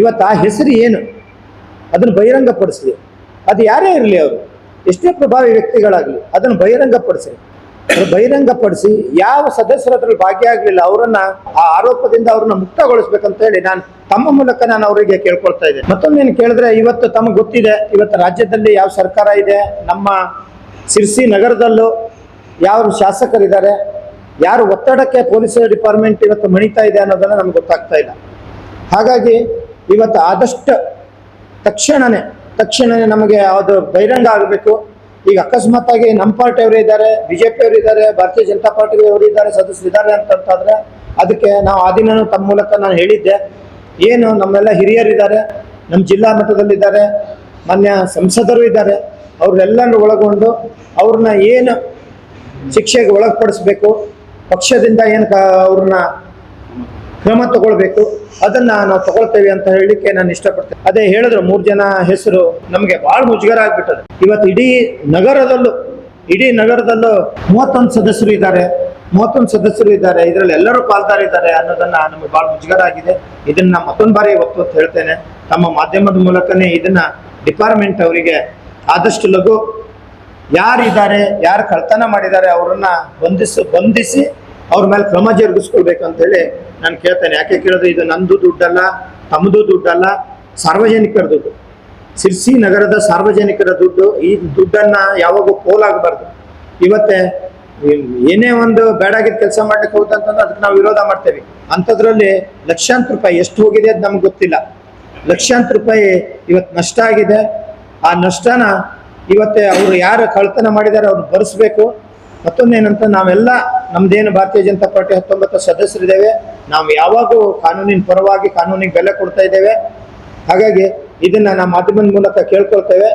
ಇವತ್ತು ಆ ಹೆಸರು ಏನು? ಅದನ್ನು ಬಹಿರಂಗಪಡಿಸಿ ಅದು ಯಾರೇ ಇರಲಿ ಅವರು, ಎಷ್ಟೇ ಪ್ರಭಾವಿ ವ್ಯಕ್ತಿಗಳಾಗಲಿ ಅದನ್ನು ಬಹಿರಂಗಪಡಿಸಿ. ಅದನ್ನು ಬಹಿರಂಗಪಡಿಸಿ, ಯಾವ ಸದಸ್ಯರು ಅದರಲ್ಲಿ ಭಾಗಿಯಾಗಲಿಲ್ಲ ಅವರನ್ನ ಆ ಆರೋಪದಿಂದ ಅವ್ರನ್ನ ಮುಕ್ತಗೊಳಿಸ್ಬೇಕಂತ ಹೇಳಿ ನಾನು ತಮ್ಮ ಮೂಲಕ ನಾನು ಅವರಿಗೆ ಕೇಳ್ಕೊಳ್ತಾ ಇದ್ದೆ ಏನು ಕೇಳಿದ್ರೆ, ಇವತ್ತು ತಮಗೆ ಗೊತ್ತಿದೆ, ಇವತ್ತು ರಾಜ್ಯದಲ್ಲಿ ಯಾವ ಸರ್ಕಾರ ಇದೆ, ನಮ್ಮ ಸಿರ್ಸಿ ನಗರದಲ್ಲೂ ಯಾವ ಶಾಸಕರಿದ್ದಾರೆ, ಯಾರು ಒತ್ತಡಕ್ಕೆ ಪೊಲೀಸ್ ಡಿಪಾರ್ಟ್ಮೆಂಟ್ ಇವತ್ತು ಮಣಿತಾ ಇದೆ ಅನ್ನೋದನ್ನ ನಮ್ಗೆ ಗೊತ್ತಾಗ್ತಾ ಇಲ್ಲ. ಹಾಗಾಗಿ ಇವತ್ತು ಆದಷ್ಟು ತಕ್ಷಣನೇ ತಕ್ಷಣನೇ ನಮಗೆ ಅದು ಬಹಿರಂಗ ಆಗಬೇಕು. ಈಗ ಅಕಸ್ಮಾತ್ತಾಗಿ ನಮ್ಮ ಪಾರ್ಟಿಯವರು ಇದ್ದಾರೆ ಬಿಜೆಪಿ ಅವರು ಇದ್ದಾರೆ, ಭಾರತೀಯ ಜನತಾ ಪಾರ್ಟಿ ಅವರು ಇದ್ದಾರೆ, ಸದಸ್ಯರು ಇದ್ದಾರೆ ಅಂತಂತಾದ್ರೆ ಅದಕ್ಕೆ ನಾವು ಆ ದಿನ ತಮ್ಮ ಮೂಲಕ ನಾನು ಹೇಳಿದ್ದೆ. ಏನು, ನಮ್ಮೆಲ್ಲ ಹಿರಿಯರಿದ್ದಾರೆ, ನಮ್ಮ ಜಿಲ್ಲಾ ಮಟ್ಟದಲ್ಲಿದ್ದಾರೆ, ಮಾನ್ಯ ಸಂಸದರು ಇದ್ದಾರೆ. ಅವ್ರೆಲ್ಲರೂ ಒಳಗೊಂಡು ಅವ್ರನ್ನ ಏನು ಶಿಕ್ಷೆಗೆ ಒಳಪಡಿಸ್ಬೇಕು, ಪಕ್ಷದಿಂದ ಏನು ಕ ಅವ್ರನ್ನ ಕ್ರಮ ತಗೊಳ್ಬೇಕು. ಅದನ್ನ ನಾವು ತಗೊಳ್ತೇವೆ ಅಂತ ಹೇಳಲಿಕ್ಕೆ ನಾನು ಇಷ್ಟಪಡ್ತೇನೆ. ಅದೇ ಹೇಳಿದ್ರು, ಮೂರ್ ಜನ ಹೆಸರು ನಮಗೆ ಬಹಳ ಮುಜುಗರ ಆಗ್ಬಿಟ್ಟದೆ. ಇವತ್ತು ಇಡೀ ನಗರದಲ್ಲೂ ಇಡೀ ನಗರದಲ್ಲೂ ಮೂವತ್ತೊಂದು ಸದಸ್ಯರು ಇದ್ದಾರೆ. ಮೂವತ್ತೊಂದು ಸದಸ್ಯರು ಇದ್ದಾರೆ. ಇದರಲ್ಲಿ ಎಲ್ಲರೂ ಪಾಲ್ದಾರಿದ್ದಾರೆ ಅನ್ನೋದನ್ನ ನಮಗೆ ಬಹಳ ಮುಜುಗರ ಆಗಿದೆ. ಇದನ್ನ ಮತ್ತೊಂದು ಬಾರಿ ಒತ್ತು ಅಂತ ಹೇಳ್ತೇನೆ. ತಮ್ಮ ಮಾಧ್ಯಮದ ಮೂಲಕನೇ ಇದನ್ನ ಡಿಪಾರ್ಟ್ಮೆಂಟ್ ಅವರಿಗೆ ಆದಷ್ಟು ಲಘು ಯಾರಿದ್ದಾರೆ, ಯಾರು ಕಳ್ತನ ಮಾಡಿದ್ದಾರೆ ಅವರನ್ನ ಬಂಧಿಸಿ ಬಂಧಿಸಿ ಅವ್ರ ಮೇಲೆ ಕ್ರಮ ಜರುಗಿಸ್ಕೊಳ್ಬೇಕು ಅಂತ ಹೇಳಿ ನಾನು ಕೇಳ್ತೇನೆ. ಯಾಕೆ ಕೇಳಿದ್ರೆ ಇದು ನಂದು ದುಡ್ಡಲ್ಲ ತಮ್ಮದು ದುಡ್ಡಲ್ಲ, ಸಾರ್ವಜನಿಕರ ದುಡ್ಡು. ಸಿರ್ಸಿ ನಗರದ ಸಾರ್ವಜನಿಕರ ದುಡ್ಡು, ಈ ದುಡ್ಡನ್ನ ಯಾವಾಗೂ ಪೋಲಾಗಬಾರ್ದು ಇವತ್ತೇ ಏನೇ ಒಂದು ಬೇಡಾಗಿದ್ದ ಕೆಲಸ ಮಾಡ್ಲಿಕ್ಕೆ ಹೋಗುತ್ತಂತಂದ್ರೆ ಅದಕ್ಕೆ ನಾವು ವಿರೋಧ ಮಾಡ್ತೇವೆ. ಅಂಥದ್ರಲ್ಲಿ ಲಕ್ಷಾಂತರ ರೂಪಾಯಿ ಎಷ್ಟು ಹೋಗಿದೆ ಅದು ನಮ್ಗೆ ಗೊತ್ತಿಲ್ಲ. ಲಕ್ಷಾಂತರ ರೂಪಾಯಿ ಇವತ್ತು ನಷ್ಟ ಆಗಿದೆ. ಆ ನಷ್ಟನ ಇವತ್ತೇ ಅವರು ಯಾರು ಕಳ್ತನ ಮಾಡಿದ್ದಾರೆ ಅವ್ರು ಭರಿಸ್ಬೇಕು ಮತ್ತೊಂದೇನಂತ, ನಾವೆಲ್ಲ ನಮ್ದೇನು ಭಾರತೀಯ ಜನತಾ ಪಾರ್ಟಿ ಹತ್ತೊಂಬತ್ತು ಸದಸ್ಯರಿದ್ದೇವೆ. ನಾವು ಯಾವಾಗೂ ಕಾನೂನಿನ ಪರವಾಗಿ ಕಾನೂನಿಗೆ ಬೆಲೆ ಕೊಡ್ತಾ ಇದ್ದೇವೆ. ಹಾಗಾಗಿ ಇದನ್ನ ನಮ್ಮ ಮಾಧ್ಯಮದ ಮೂಲಕ ಕೇಳ್ಕೊಳ್ತೇವೆ.